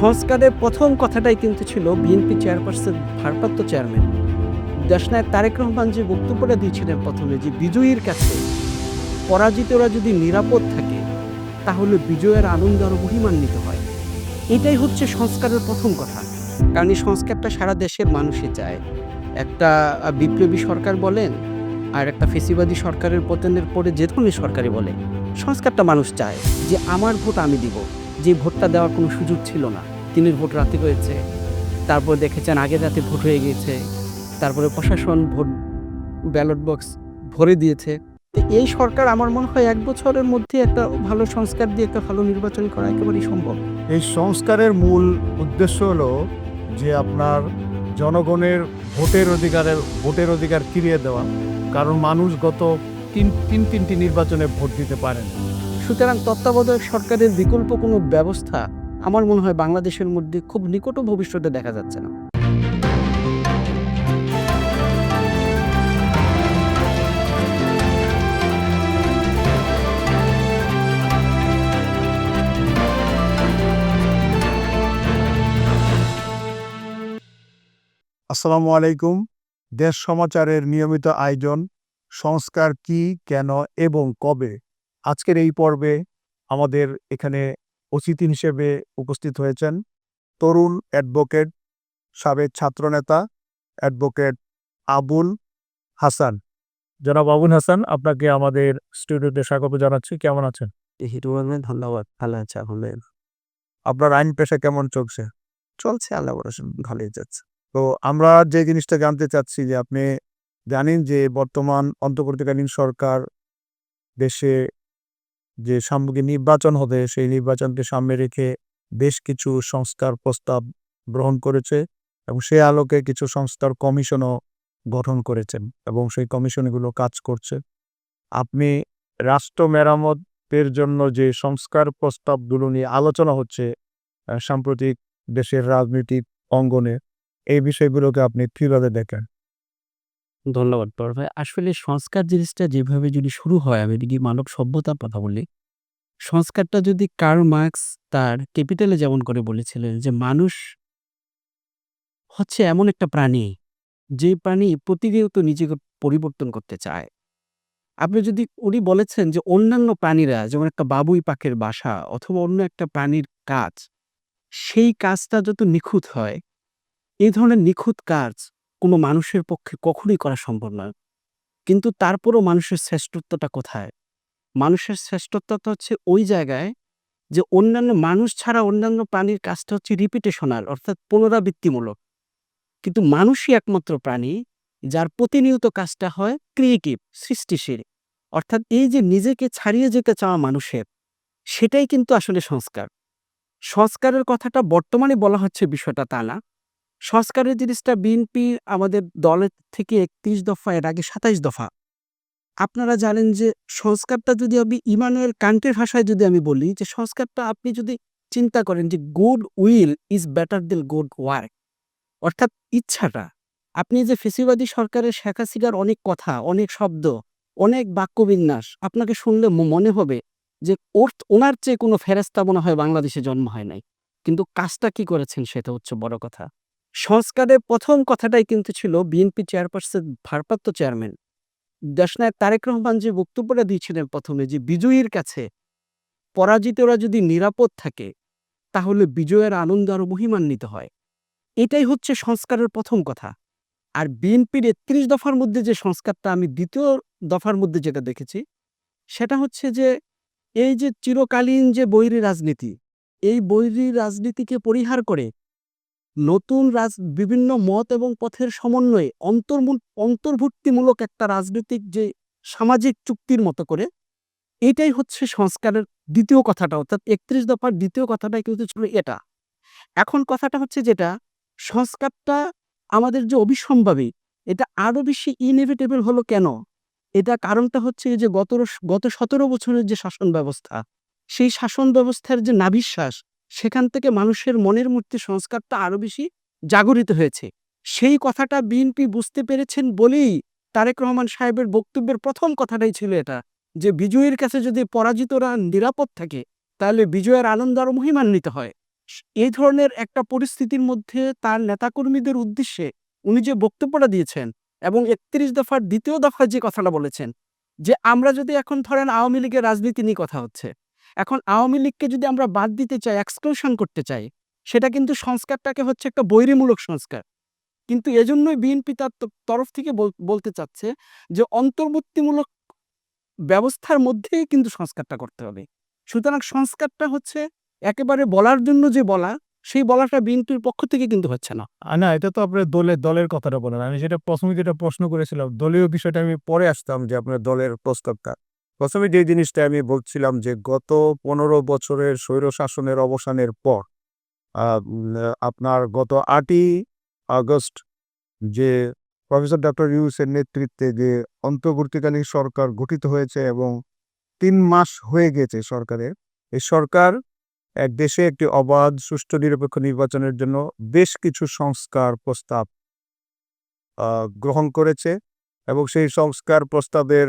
সংস্কারের প্রথম কথাটাই কিন্তু ছিল বিএনপি চেয়ারপারসন ভারপ্রাপ্ত চেয়ারম্যান। দেশনায়ক তারেক রহমান যে বক্তব্যটা দিয়েছিলেন প্রথমে যে বিজয়ীর কাছে, পরাজিতরা যদি নিরাপদ থাকে, তাহলে বিজয়ের আনন্দ আরও মহিমান্বিত হয়। এটাই হচ্ছে সংস্কারের প্রথম কথা। কারণ এই সংস্কারটা সারা দেশের মানুষই চায়। একটা বিপ্লবী সরকার বলেন, আর একটা ফেসিবাদী সরকারের পতনের পরে যে কোনো সরকারই বলে, সংস্কারটা মানুষ চায় যে, আমার ভোট আমি দিব। যে ভোটটা দেওয়ার কোনো সুযোগ ছিল না। তিনের ভোট রাতে হয়েছে, তারপর দেখেছেন আগে রাতে ভোট হয়ে গিয়েছে, তারপরে প্রশাসন ভোট ব্যালট বক্স ভরে দিয়েছে। এই সরকার আমার মনে হয় এক বছরের মধ্যে একটা ভালো সংস্কার দিয়ে একটা ভালো নির্বাচন করা একেবারেই সম্ভব। এই সংস্কারের মূল উদ্দেশ্য হলো যে আপনার জনগণের ভোটের অধিকারের, ভোটের অধিকার ফিরিয়ে দেওয়া। কারণ মানুষ গত তিন তিন, তিনটি নির্বাচনে ভোট দিতে পারেন। সুতরাং তত্ত্বাবধায়ক সরকারের বিকল্প কোনো ব্যবস্থা আমার মনে হয় বাংলাদেশের মধ্যে খুব নিকট ভবিষ্যতে দেখা যাচ্ছে না। আসসালামু আলাইকুম। দেশ সমাচারের নিয়মিত আয়োজন, সংস্কার কি, কেন এবং কবে? আজকের এই পর্বে আমাদের এখানে অতিথি হিসেবে উপস্থিত হয়েছেন তরুণ অ্যাডভোকেট সাবেক ছাত্রনেতা অ্যাডভোকেট আবুল হাসান। জনাব আবুল হাসান আপনাকে আমাদের স্টুডিওতে স্বাগত জানাচ্ছি। কেমন আছেন? ধন্যবাদ ভালো আছে আহলে আপনার আইন পেশা কেমন চলছে? চলছে আল্লাহ ভালোই যাচ্ছে। তো আমরা যে জিনিসটা জানতে চাচ্ছি যে আপনি জানেন যে বর্তমান অন্তর্বর্তীকালীন সরকার দেশে যে সামগ্রিক নির্বাচন হবে, সেই নির্বাচনকে সামনে রেখে বেশ কিছু সংস্কার প্রস্তাব গ্রহণ করেছে এবং সে আলোকে কিছু সংস্কার কমিশনও গঠন করেছেন এবং সেই কমিশনগুলো কাজ করছে। আপনি রাষ্ট্র মেরামতের জন্য যে সংস্কার প্রস্তাবগুলো নিয়ে আলোচনা হচ্ছে সাম্প্রতিক দেশের রাজনৈতিক অঙ্গনে, এই বিষয়গুলোকে আপনি কীভাবে দেখেন? ধন্যবাদ পর ভাই। আসলে সংস্কার জিনিসটা যেভাবে যদি শুরু হয়, আমি যদি মানব সভ্যতার কথা বলি, সংস্কারটা যদি কার্ল মার্কস তার ক্যাপিটালে যেমন করে বলেছিলেন যে, মানুষ হচ্ছে এমন একটা প্রাণী, যে প্রাণী প্রতিনিয়ত নিজেকে পরিবর্তন করতে চায়। আপনি যদি উনি বলেছেন যে, অন্যান্য প্রাণীরা, যেমন একটা বাবুই পাখির বাসা অথবা অন্য একটা প্রাণীর কাজ, সেই কাজটা যত নিখুঁত হয় এই ধরনের নিখুঁত কাজ কোনো মানুষের পক্ষে কখনোই করা সম্ভব নয়। কিন্তু তারপরও মানুষের শ্রেষ্ঠত্বটা কোথায়? মানুষের শ্রেষ্ঠত্বটা হচ্ছে ওই জায়গায় যে অন্যান্য মানুষ ছাড়া অন্যান্য প্রাণীর কাজটা হচ্ছে রিপিটেশনাল অর্থাৎ পুনরাবৃত্তিমূলক। কিন্তু মানুষই একমাত্র প্রাণী যার প্রতিনিয়ত কাজটা হয় ক্রিয়েটিভ সৃষ্টিশীল। অর্থাৎ এই যে নিজেকে ছাড়িয়ে যেতে চাওয়া মানুষের, সেটাই কিন্তু আসলে সংস্কার। সংস্কারের কথাটা বর্তমানে বলা হচ্ছে বিষয়টা তা না। সংস্কারের জিনিসটা বিএনপি আমাদের দলের থেকে একত্রিশ দফা, এর আগে সাতাইশ দফা। আপনারা জানেন যে সংস্কারটা যদি আমি ইমানুয়েল কান্টের ভাষায় যদি আমি বলি, যে সংস্কারটা আপনি যদি চিন্তা করেন যে good will is better than good work অর্থাৎ ইচ্ছাটা। আপনি যে ফেসিবাদী সরকারের শেখ হাসিনার অনেক কথা, অনেক শব্দ, অনেক বাক্যবিন্যাস আপনাকে শুনলে মনে হবে যে ওর, ওনার চেয়ে কোনো ফেরেস্তা মনে হয় বাংলাদেশে জন্ম হয় নাই। কিন্তু কাজটা কি করেছেন সেটা হচ্ছে বড় কথা। সংস্কারের প্রথম কথাটাই কিন্তু ছিল বিএনপি চেয়ারপারসন ভারপ্রাপ্ত চেয়ারম্যান দেশনায়ক তারেক রহমান যে বক্তব্যটা দিয়েছিলেন প্রথমে যে বিজয়ীর কাছে পরাজিতরা যদি নিরাপদ থাকে, তাহলে বিজয়ের আনন্দ আরও মহিমান্বিত হয়। এটাই হচ্ছে সংস্কারের প্রথম কথা। আর বিএনপির একত্রিশ দফার মধ্যে যে সংস্কারটা আমি দ্বিতীয় দফার মধ্যে যেটা দেখেছি, সেটা হচ্ছে যে এই যে চিরকালীন যে বৈরী রাজনীতি, এই বৈরী রাজনীতিকে পরিহার করে নতুন রাজ, বিভিন্ন মত এবং পথের সমন্বয়ে অন্তর্মূল অন্তর্ভুক্তিমূলক একটা রাজনৈতিক যে সামাজিক চুক্তির মতো করে, এটাই হচ্ছে সংস্কারের দ্বিতীয় কথাটা। অর্থাৎ একত্রিশ দফার দ্বিতীয় কথাটাই কিন্তু ছিল এটা। এখন কথাটা হচ্ছে যেটা, সংস্কারটা আমাদের যে অবিসম্ভাবী, এটা আরও বেশি ইনএভিটেবল হলো কেন? এটা কারণটা হচ্ছে যে গত গত সতেরো বছরের যে শাসন ব্যবস্থা, সেই শাসন ব্যবস্থার যে নাভিশ্বাস সেখান থেকে মানুষের মনের মূর্তি সংস্কারটা আরও বেশি জাগরিত হয়েছে সেই কথাটা বিএনপি বুঝতে পেরেছেন বলেই তারেক রহমান সাহেবের বক্তব্যের প্রথম কথাটাই ছিল এটা, যে বিজয়ীর কাছে যদি পরাজিতরা নিরাপদ থাকে, তাহলে বিজয়ের আনন্দ আরও মহিমান্বিত হয় এই ধরনের একটা পরিস্থিতির মধ্যে তার নেতাকর্মীদের উদ্দেশ্যে উনি যে বক্তব্যটা দিয়েছেন এবং ৩১ দফার দ্বিতীয় দফায় যে কথাটা বলেছেন, যে আমরা যদি এখন ধরেন আওয়ামী লীগের রাজনীতি নিয়ে কথা হচ্ছে। এখন আওয়ামী লীগকে যদি আমরা বাদ দিতে চাই, এক্সক্লুশন করতে চাই, সেটা কিন্তু সংস্কারটাকে হচ্ছে একটা বৈরীমূলক সংস্কার। কিন্তু এজন্যই বিএনপি তার তরফ থেকে বলতে চাচ্ছে যে অন্তর্বর্তীমূলক ব্যবস্থার মধ্যেই কিন্তু সংস্কারটা করতে হবে। সুতরাং সংস্কারটা হচ্ছে একেবারে বলার জন্য যে বলা, সেই বলাটা বিএনপির পক্ষ থেকে কিন্তু হচ্ছে না। না এটা তো আপনার দলের দলের কথাটা বলেন। আমি যেটা ১ম এ যেটা প্রশ্ন করেছিলাম, দলীয় বিষয়টা আমি পরে আসতাম যে আপনার দলের প্রস্তাবটা। ১ম এ যে জিনিসটা আমি বলছিলাম যে গত ১৫ বছরের স্বৈরশাসনের অবসানের পর আপনার গত আটই আগস্ট যে প্রফেসর ডক্টর ইউসের নেতৃত্বে যে অন্তর্বর্তীকালীন সরকার গঠিত হয়েছে এবং তিন মাস হয়ে গেছে সরকারের। এই সরকার এক দেশে একটি অবাধ, সুষ্ঠু, নিরপেক্ষ নির্বাচনের জন্য বেশ কিছু সংস্কার প্রস্তাব গ্রহণ করেছে এবং সেই সংস্কার প্রস্তাবের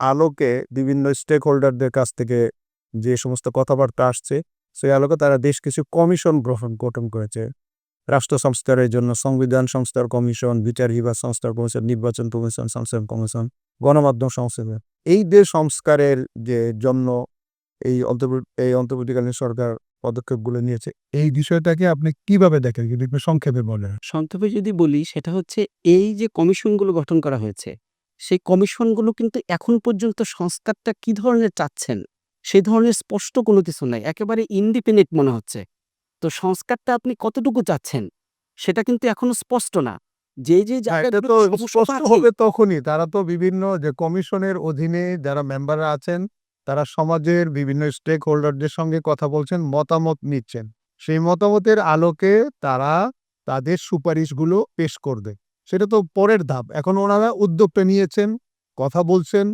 আলোকে বিভিন্ন স্টেক হোল্ডারদের কাছ থেকে যে সমস্ত কথাবার্তা আসছে, সেই আলোকে তারা বেশ কিছু কমিশন গ্রহণ গঠন করেছে। রাষ্ট্র সংস্কারের জন্য সংবিধান সংস্কার কমিশন, বিচার বিভাগ সংস্কার কমিশন, নির্বাচন কমিশন, সংসদ কমিশন, গণমাধ্যম সংস্কার। এই যে সংস্কারের যে জন্য এই এই অন্তর্বর্তীকালীন সরকার পদক্ষেপগুলো নিয়েছে, এই বিষয়টাকে আপনি কীভাবে দেখেন? সংক্ষেপে বলেন। সংক্ষেপে যদি বলি সেটা হচ্ছে এই যে কমিশনগুলো গঠন করা হয়েছে, সেই কমিশনগুলো কিন্তু এখন পর্যন্ত সংস্কারটা কি ধরনের চাচ্ছেন, সেই ধরনের স্পষ্ট কোনো কিছু নাই। একেবারে ইন্ডিপেন্ডেন্ট মনে হচ্ছে। তো সংস্কারটা আপনি কতটুকু চাচ্ছেন, সেটা কিন্তু এখনও স্পষ্ট না। যে, যে সমস্যা স্পষ্ট হবে তখনই। তারা তো বিভিন্ন যে কমিশনের অধীনে যারা মেম্বাররা আছেন, তারা সমাজের বিভিন্ন স্টেক হোল্ডারদের সঙ্গে কথা বলছেন, মতামত নিচ্ছেন। সেই মতামতের আলোকে তারা তাদের সুপারিশগুলো পেশ করবে। সেটা তো পরের ধাপ। এখন ওনারা উদ্যোগটা নিয়েছেন, কথা বলছেন,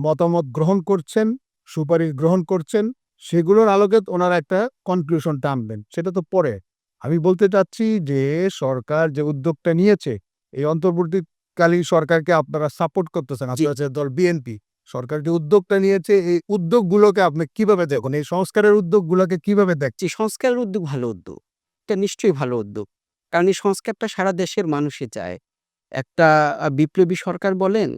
মতামত গ্রহণ করছেন, সুপারিশ গ্রহণ করছেন। সেগুলোর আলোকে ওনারা একটা কনক্লুশন টানবেন। সেটা তো পরে। আমি বলতে চাচ্ছি যে সরকার যে উদ্যোগটা নিয়েছে, এই অন্তর্বর্তীকালীন সরকারকে আপনারা সাপোর্ট করতেছেন। জি। আপনাদের দল বিএনপি। সরকার যে উদ্যোগটা নিয়েছে, এই উদ্যোগগুলোকে আপনি কীভাবে দেখুন এই সংস্কারের উদ্যোগগুলোকে কীভাবে দেখছি সংস্কারের উদ্যোগ ভালো উদ্যোগ। এটা নিশ্চয়ই ভালো উদ্যোগ। কারণ এই সংস্কারটা সারা দেশের মানুষই চায়। একটা বিপ্লবী সরকার বলেন,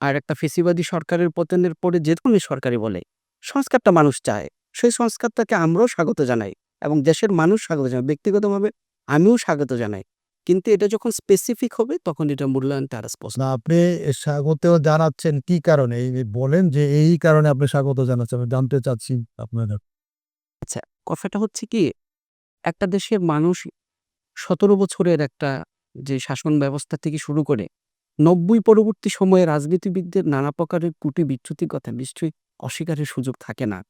আর একটা ফ্যাসিবাদী সরকারের পতনের পরে যে ধরনের সরকারই বলে, সংস্কারটা মানুষ চায়। সেই সংস্কারটাকে আমরাও স্বাগত জানাই এবং দেশের মানুষ স্বাগত জানায়। ব্যক্তিগতভাবে আমিও স্বাগত জানাই। কিন্তু এটা যখন স্পেসিফিক হবে তখন এটা মূল্যায়নটা আরও স্পষ্ট না আপনি স্বাগত জানাচ্ছেন কি কারণে? বলেন যে এই কারণে আপনি স্বাগত জানাচ্ছেন। আমি জানতে চাচ্ছি আপনাদের। আচ্ছা, কথাটা হচ্ছে কি, একটা দেশের মানুষ ১৭ বছরের একটা যে শাসন ব্যবস্থা থেকে শুরু করে ৯০ পরবর্তী সময়ে রাজনীতিবিদদের নানা প্রকারের কুটি বিচ্যুতির কথা নিশ্চয়ই অস্বীকারের সুযোগ থাকে না।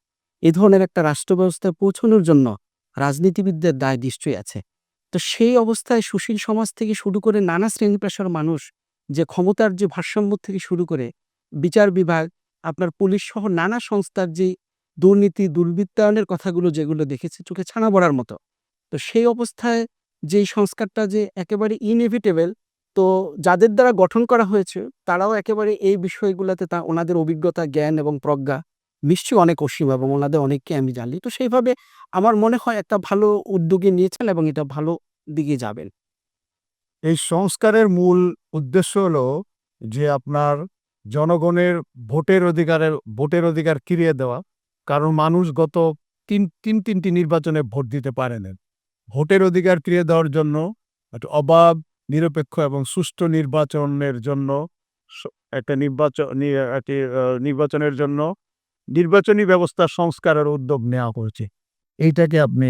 এ ধরনের একটা রাষ্ট্র ব্যবস্থায় পৌঁছানোর জন্য রাজনীতিবিদদের দায় নিশ্চয়ই আছে। তো সেই অবস্থায় সুশীল সমাজ থেকে শুরু করে নানা শ্রেণী-পেশার মানুষ যে ক্ষমতার যে ভারসাম্য থেকে শুরু করে বিচার বিভাগ, আপনার পুলিশ সহ নানা সংস্থার যেই দুর্নীতি, দুর্বৃত্তায়নের কথাগুলো যেগুলো দেখেছে চোখে ছানা পড়ার মতো। তো সেই অবস্থায় যেই সংস্কারটা যে একেবারে ইনএভিটেবল তো যাদের দ্বারা গঠন করা হয়েছে তারাও একেবারে এই বিষয়গুলোতে তা ওনাদের অভিজ্ঞতা, জ্ঞান এবং প্রজ্ঞা নিশ্চয়ই অনেক অসীম এবং ওনাদের অনেককে আমি জানি। তো সেইভাবে আমার মনে হয় একটা ভালো উদ্যোগই নিয়েছেন এবং এটা ভালো দিকে যাবেন। এই সংস্কারের মূল উদ্দেশ্য হলো যে আপনার জনগণের ভোটের অধিকারের ভোটের অধিকার ফিরিয়ে দেওয়া। কারণ মানুষ গত তিন তিন তিনটি নির্বাচনে ভোট দিতে পারে নাই। ভোটের অধিকার ফিরিয়ে দেওয়ার জন্য একটা অবাধ, নিরপেক্ষ এবং সুষ্ঠু নির্বাচনের জন্য একটা নির্বাচন নির্বাচনের জন্য নির্বাচনী ব্যবস্থা সংস্কারের উদ্যোগ নেওয়া হয়েছে। এইটাকে আপনি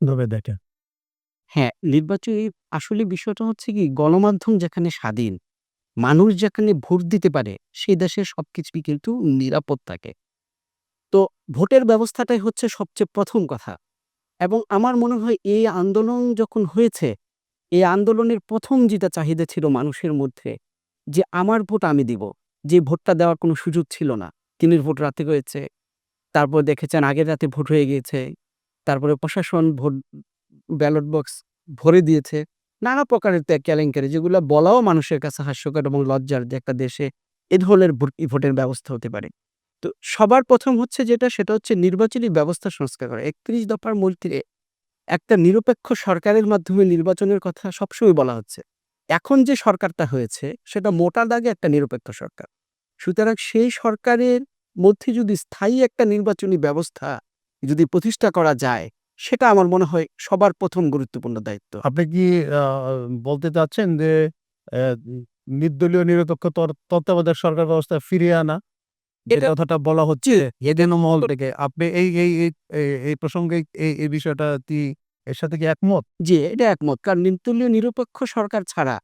কীভাবে দেখেন? হ্যাঁ, নির্বাচনী আসলে বিষয়টা হচ্ছে কি গণমাধ্যম যেখানে স্বাধীন, মানুষ যেখানে ভোট দিতে পারে সেই দেশের সবকিছুই কিন্তু নিরাপদ থাকে। তো ভোটের ব্যবস্থাটাই হচ্ছে সবচেয়ে প্রথম কথা। এবং আমার মনে হয় এই আন্দোলন যখন হয়েছে, এই আন্দোলনের প্রথম যেটা চাহিদা ছিল মানুষের মধ্যে যে আমার ভোট আমি দিব। যে ভোটটা দেওয়ার কোনো সুযোগ ছিল না। দিনের ভোট রাতে হয়েছে। তারপর দেখেছেন আগের রাতে ভোট হয়ে গিয়েছে। তারপরে প্রশাসন ভোট ব্যালট বক্স ভরে দিয়েছে। নানা প্রকারের ত্যাগ কেলেঙ্কারি যেগুলা বলাও মানুষের কাছে হাস্যকর এবং লজ্জার যে একটা দেশে এ ধরনের ভোট ভোটের ব্যবস্থা হতে পারে। তো সবার প্রথম হচ্ছে যেটা, সেটা হচ্ছে নির্বাচনী ব্যবস্থা সংস্কার করা। ৩১ দফার মূলটিরে একটা নিরপেক্ষ সরকারের মাধ্যমে নির্বাচনের কথা সবসময় বলা হচ্ছে। এখন যে সরকারটা হয়েছে, সেটা মোটা দাগে একটা নিরপেক্ষ সরকার। সুতরাং সেই সরকারের মধ্যে যদি স্থায়ী একটা নির্বাচনী ব্যবস্থা যদি প্রতিষ্ঠা করা যায়, সেটা আমার মনে হয় সবার প্রথম গুরুত্বপূর্ণ দায়িত্ব। আপনি কি বলতে চাচ্ছেন যে নির্দলীয় নিরপেক্ষ তত্ত্বাবধায়ক সরকার ব্যবস্থা ফিরিয়ে আনা? এটা- কথাটা বলা হচ্ছে এদেন মহল থেকে আপনি এই এই এই- প্রসঙ্গে এই এই বিষয়টা কি এর সাথে কি একমত? যে এটা একমত। কারণ নির্দলীয় নিরপেক্ষ সরকার ছাড়া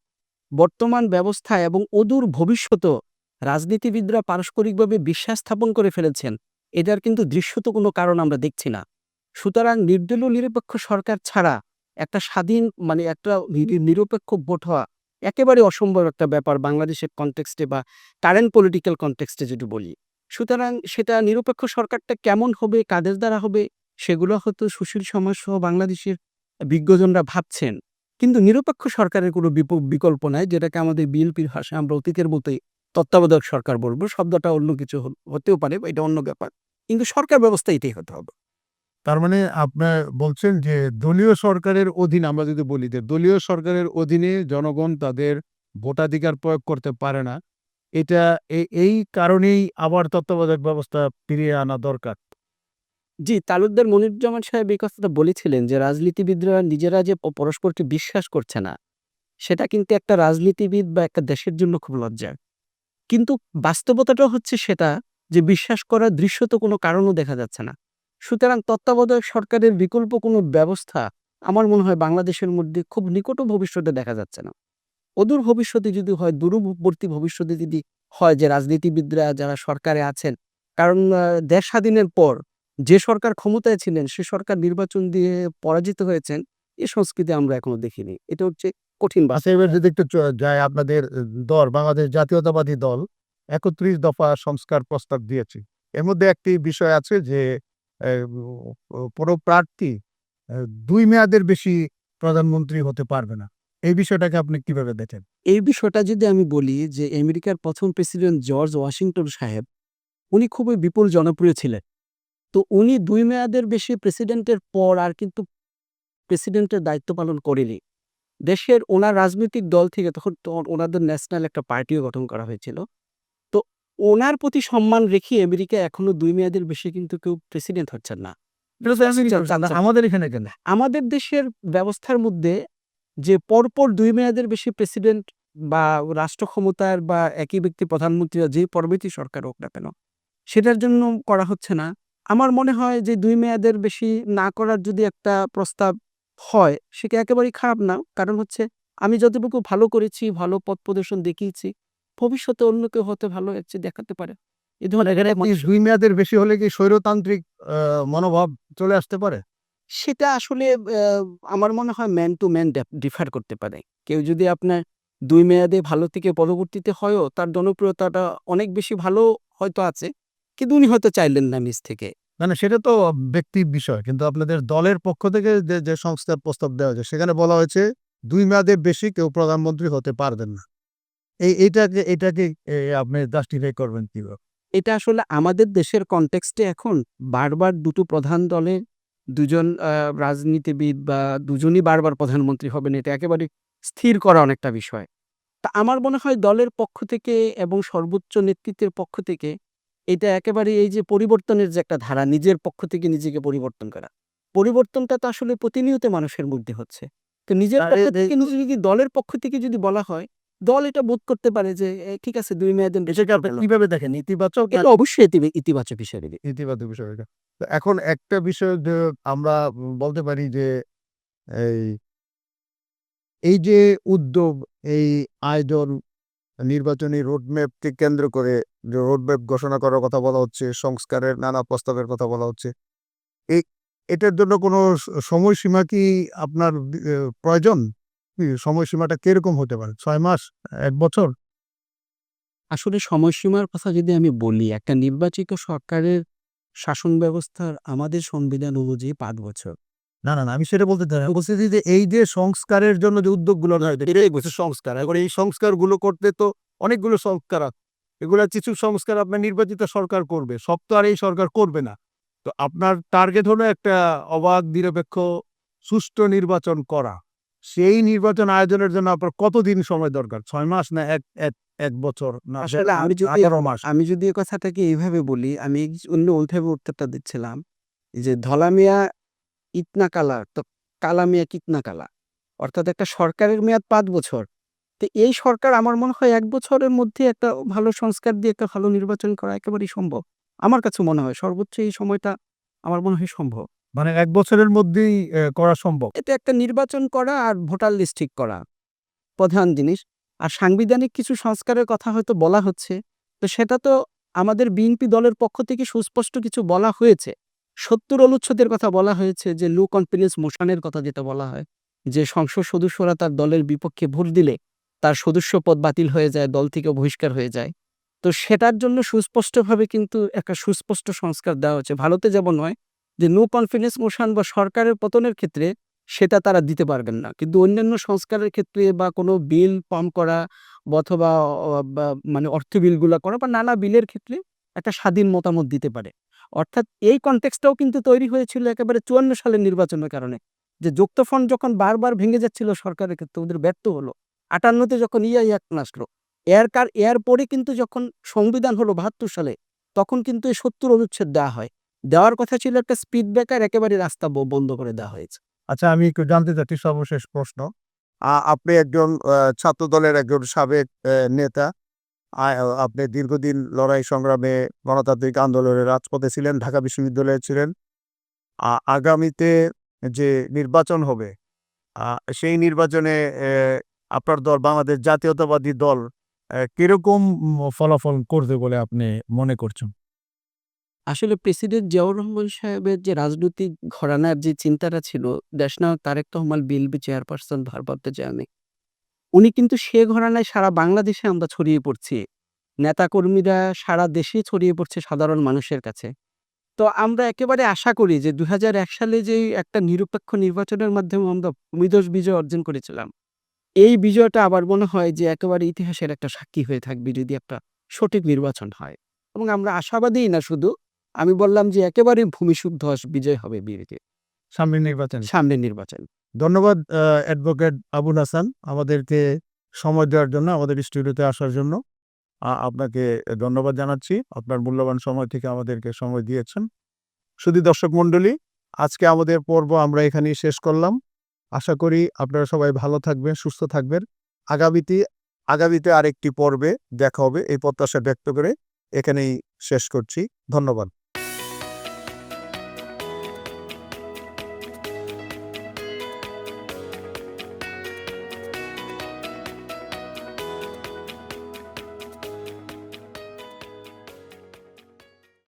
বর্তমান ব্যবস্থা এবং অদূর ভবিষ্যতও রাজনীতিবিদরা পারস্পরিকভাবে বিশ্বাস স্থাপন করে ফেলেছেন এটার কিন্তু দৃশ্যত কোনো কারণ আমরা দেখছি না। সুতরাং নির্দলীয় নিরপেক্ষ সরকার ছাড়া একটা স্বাধীন মানে একটা নিরপেক্ষ ভোট হওয়া একেবারে অসম্ভব একটা ব্যাপার বাংলাদেশের কনটেক্সটে বা কারেন্ট পলিটিক্যাল কনটেক্সটে যদি বলি। সুতরাং সেটা নিরপেক্ষ সরকারটা কেমন হবে, কাদের দ্বারা হবে, সেগুলো হয়তো সুশীল সমাজ সহ বাংলাদেশের বিজ্ঞজনরা ভাবছেন। কিন্তু নিরপেক্ষ সরকারের কোনো বিকল্প নাই, যেটাকে আমাদের বিএনপির ভাষায় আমরা অতীতের মতোই তত্ত্বাবধায়ক সরকার বলব। শব্দটা অন্য কিছু হতেও পারে, বা এটা অন্য ব্যাপার। কিন্তু সরকার ব্যবস্থা এটাই হতে হবে। তার মানে আপনার বলছেন যে দলীয় সরকারের অধীন, আমরা যদি বলি যে দলীয় সরকারের অধীনে জনগণ তাদের ভোটাধিকার প্রয়োগ করতে পারে না এটা এই কারণেই আবার তত্ত্বাবধায়ক ব্যবস্থা ফিরিয়ে আনা দরকার। জি, তালুকদার মনিরুজ্জামান সাহেব এই কথাটা বলেছিলেন যে, রাজনীতিবিদরা নিজেরা যে পরস্পরকে বিশ্বাস করছে না, সেটা কিন্তু একটা রাজনীতিবিদ বা একটা দেশের জন্য খুব লজ্জার। কিন্তু বাস্তবতাটা হচ্ছে সেটা যে, বিশ্বাস করার দৃশ্যত কোনো কারণও দেখা যাচ্ছে না। সুতরাং তত্ত্বাবধায়ক সরকারের বিকল্প কোনো ব্যবস্থা আমার মনে হয় বাংলাদেশের মধ্যে খুব নিকট ভবিষ্যতে দেখা যাচ্ছে না। অদূর ভবিষ্যতে যদি হয়, দূরবর্তী ভবিষ্যতে যদি হয় যে রাজনীতিবিদরা যারা সরকারে আছেন, কারণ দেশ স্বাধীনের পর যে সরকার ক্ষমতায় ছিলেন, সে সরকার নির্বাচন দিয়ে পরাজিত হয়েছেন, এ সংস্কৃতি আমরা এখনও দেখিনি। এটা হচ্ছে কঠিন আচ্ছা যদি একটু যায় আপনাদের দল, বাংলাদেশ জাতীয়তাবাদী দল একত্রিশ দফা সংস্কার প্রস্তাব দিয়েছে। এর মধ্যে একটি বিষয় আছে যে কোনো প্রার্থী দুই মেয়াদের বেশি প্রধানমন্ত্রী হতে পারবে না। এই বিষয়টাকে আপনি কীভাবে দেখেন? এই বিষয়টা যদি আমি বলি যে আমেরিকার প্রথম প্রেসিডেন্ট জর্জ ওয়াশিংটন সাহেব উনি খুবই বিপুল জনপ্রিয় ছিলেন। তো উনি দুই মেয়াদের বেশি প্রেসিডেন্টের পর আর কিন্তু প্রেসিডেন্টের দায়িত্ব পালন করেনি। দেশের ওনার রাজনৈতিক দল থেকে তখন ওনাদের ন্যাশনাল একটা পার্টিও গঠন করা হয়েছিল। তো ওনার প্রতি সম্মান রেখে আমেরিকা এখনও দুই মেয়াদের বেশি কিন্তু কেউ প্রেসিডেন্ট হচ্ছেন না। আমাদের এখানে আমাদের দেশের ব্যবস্থার মধ্যে যে পরপর দুই মেয়াদের বেশি প্রেসিডেন্ট বা রাষ্ট্র ক্ষমতার বা একই ব্যক্তি প্রধানমন্ত্রীরা যে পরবর্তী সরকার হোক না কেন সেটার জন্য করা হচ্ছে না। আমার মনে হয় যে দুই মেয়াদের বেশি না করার যদি একটা প্রস্তাব হয় সেটা একেবারেই খারাপ না। কারণ হচ্ছে আমি যতটুকু ভালো করেছি ভালো পথ প্রদর্শন দেখিয়েছি ভবিষ্যতে অন্য কেউ হতে ভালো হচ্ছে দেখাতে পারে। এই ধরনের এই দুই মেয়াদের বেশি হলে কি স্বৈরতান্ত্রিক মনোভাব চলে আসতে পারে? সেটা আসলে আমার মনে হয় ম্যান টু ম্যান ডিফার করতে পারে। কেউ যদি আপনার দুই মেয়াদে ভালো থেকে পরবর্তীতে হয়ও তার জনপ্রিয়তাটা অনেক বেশি ভালো হয়তো আছে কিন্তু উনি হয়তো চাইলেন না নিজ থেকে। মানে সেটা তো ব্যক্তির বিষয় কিন্তু আপনাদের দলের পক্ষ থেকে যে যে সংস্কার প্রস্তাব দেওয়া হয়েছে সেখানে বলা হয়েছে দুই মেয়াদের বেশি কেউ প্রধানমন্ত্রী হতে পারবেন না। এই এটাকে এ, আপনি জাস্টিফাই করবেন কীভাবে? এটা আসলে আমাদের দেশের কনটেক্সটে এখন বারবার দুটো প্রধান দলের দুজন আহ, রাজনীতিবিদ বা দুজনই বারবার প্রধানমন্ত্রী হবেন এটা একেবারে স্থির করা অনেকটা বিষয়। তা আমার মনে হয় দলের পক্ষ থেকে এবং সর্বোচ্চ নেতৃত্বের পক্ষ থেকে এটা একেবারে এই যে পরিবর্তনের যে একটা ধারা নিজের পক্ষ থেকে নিজেকে পরিবর্তন করা। পরিবর্তনটা তো আসলে প্রতিনিয়ত মানুষের মধ্যে হচ্ছে। তো নিজের পক্ষ থেকে যদি দলের পক্ষ থেকে যদি বলা হয় দল এটা বোধ করতে পারে যে ঠিক আছে দুই এটাকে আপনি কীভাবে দেখেন? ইতিবাচক এটা অবশ্যই ইতিবাচক হিসেবে ইতিবাচক বিষয় এটা এখন একটা বিষয় যে আমরা বলতে পারি যে এই এই যে উদ্যোগ এই আয়োজন নির্বাচনী রোডম্যাপকে কেন্দ্র করে যে রোডম্যাপ ঘোষণা করার কথা বলা হচ্ছে সংস্কারের নানা প্রস্তাবের কথা বলা হচ্ছে এই এটার জন্য কোনো সময়সীমা কি আপনার প্রয়োজন? সময়সীমাটা কীরকম হতে পারে? ছয় মাস? এক বছর? আসলে সময়সীমার কথা যদি আমি বলি একটা নির্বাচিত সরকারের শাসন ব্যবস্থার আমাদের সংবিধান অনুযায়ী পাঁচ বছর। না না না আমি সেটা বলতে চাই বলছি যে এই যে সংস্কারের জন্য যে উদ্যোগগুলো সংস্কার। এখন এই সংস্কারগুলো করতে তো অনেকগুলো সংস্কার আছে এগুলা কিছু সংস্কার আপনার নির্বাচিত সরকার করবে। সব তো আর এই সরকার করবে না। তো আপনার টার্গেট হলো একটা অবাধ নিরপেক্ষ সুষ্ঠু নির্বাচন করা। সেই নির্বাচন আয়োজনের জন্য আপনার কতদিন সময় দরকার? ছয় মাস না এক এক এক বছর? না আসলে আমি যদি মাস? আমি যদি এই কথাটাকে এইভাবে বলি আমি অন্য ওইভাবে উত্তরটা দিচ্ছিলাম যে ধলামিয়া ইতনা কালা তো কালামিয়া কিতনা কালা? অর্থাৎ একটা সরকারের মেয়াদ পাঁচ বছর। তো এই সরকার আমার মনে হয় এক বছরের মধ্যে একটা ভালো সংস্কার দিয়ে একটা ভালো নির্বাচন করা একেবারেই সম্ভব। আমার কাছে মনে হয় সর্বোচ্চ এই সময়টা আমার মনে হয় সম্ভব। মানে এক বছরের মধ্যেই করা সম্ভব। এতে একটা নির্বাচন করা আর ভোটার লিস্ট ঠিক করা, প্রধান জিনিস। আর সাংবিধানিক কিছু সংস্কারের কথা হয়তো বলা হচ্ছে, তো সেটা তো আমাদের বিএনপি দলের পক্ষ থেকে সুস্পষ্ট কিছু বলা হয়েছে। সত্তর অনুচ্ছেদের কথা বলা হয়েছে যে লো কনফিডেন্স মোশনের কথা যেটা বলা হয়, যে সংসদ সদস্যরা তার দলের বিপক্ষে ভোট দিলে তার সদস্য পদ বাতিল হয়ে যায়, দল থেকে বহিষ্কার হয়ে যায়। তো সেটার জন্য সুস্পষ্টভাবে কিন্তু একটা সুস্পষ্ট সংস্কার দেওয়া হচ্ছে। ভারতে যেমন হয় যে নো কনফিডেন্স মোশন বা সরকারের পতনের ক্ষেত্রে সেটা তারা দিতে পারবেন না। কিন্তু অন্যান্য সংস্কারের ক্ষেত্রে বা কোনো বিল পাম করা অথবা মানে অর্থ বিলগুলা করা বা নানা বিলের ক্ষেত্রে একটা স্বাধীন মতামত দিতে পারে। অর্থাৎ এই কনটেক্সটাও কিন্তু তৈরি হয়েছিল একেবারে চুয়ান্ন সালের নির্বাচনের কারণে। যে যুক্তফ্রন্ট যখন বারবার ভেঙে যাচ্ছিল সরকারের ক্ষেত্রে, ওদের ব্যর্থ হলো। আটান্নতে যখন ইয়া ইয়াক আসলো, এর কার, এর পরে কিন্তু যখন সংবিধান হলো বাহাত্তর সালে, তখন কিন্তু এই সত্তর অনুচ্ছেদ দেওয়া হয়। দেওয়ার কথা ছিল একটা স্পিড ব্রেকার একেবারে রাস্তা বন্ধ করে দেওয়া হয়েছে। আচ্ছা আমি একটু জানতে চাচ্ছি সর্বশেষ প্রশ্ন। আপনি একজন আহ, ছাত্র দলের একজন সাবেক নেতা। আপনি দীর্ঘদিন লড়াই সংগ্রামে গণতান্ত্রিক আন্দোলনের রাজপথে ছিলেন ঢাকা বিশ্ববিদ্যালয়ে ছিলেন। আগামীতে যে নির্বাচন হবে সেই নির্বাচনে আপনার দল বাংলাদেশ জাতীয়তাবাদী দল কীরকম ফলাফল করবে বলে আপনি মনে করছেন? আসলে প্রেসিডেন্ট জিয়াউর রহমান সাহেবের যে রাজনৈতিক ঘরানার যে চিন্তাটা ছিল দেশনায়ক তারেক রহমান বিএনপি চেয়ারপারসন ভারপ্রাপ্ত চেয়ারম্যান, উনি কিন্তু সে ঘরানায় সারা বাংলাদেশে আমরা ছড়িয়ে পড়ছি। নেতাকর্মীরা সারা দেশে ছড়িয়ে পড়ছে সাধারণ মানুষের কাছে। তো আমরা একেবারে আশা করি যে দুই হাজার এক সালে যে একটা নিরপেক্ষ নির্বাচনের মাধ্যমে আমরা ভূমিদোষ বিজয় অর্জন করেছিলাম, এই বিজয়টা আবার মনে হয় যে একেবারে ইতিহাসের একটা সাক্ষী হয়ে থাকবে যদি একটা সঠিক নির্বাচন হয়। এবং আমরা আশাবাদী না শুধু আমি বললাম যে একেবারে ভূমিশুদ্ধ বিজয় হবে বিএনপি সামনের নির্বাচন। সামনের নির্বাচন। ধন্যবাদ অ্যাডভোকেট আবুল হাসান আমাদেরকে সময় দেওয়ার জন্য আমাদের স্টুডিওতে আসার জন্য। আপনাকে ধন্যবাদ জানাচ্ছি। আপনার মূল্যবান সময় থেকে আমাদেরকে সময় দিয়েছেন। শুধু দর্শক মণ্ডলী আজকে আমাদের পর্ব আমরা এখানেই শেষ করলাম। আশা করি আপনারা সবাই ভালো থাকবেন সুস্থ থাকবেন। আগামীতে আগামীতে আরেকটি পর্বে দেখা হবে এই প্রত্যাশা ব্যক্ত করে এখানেই শেষ করছি। ধন্যবাদ।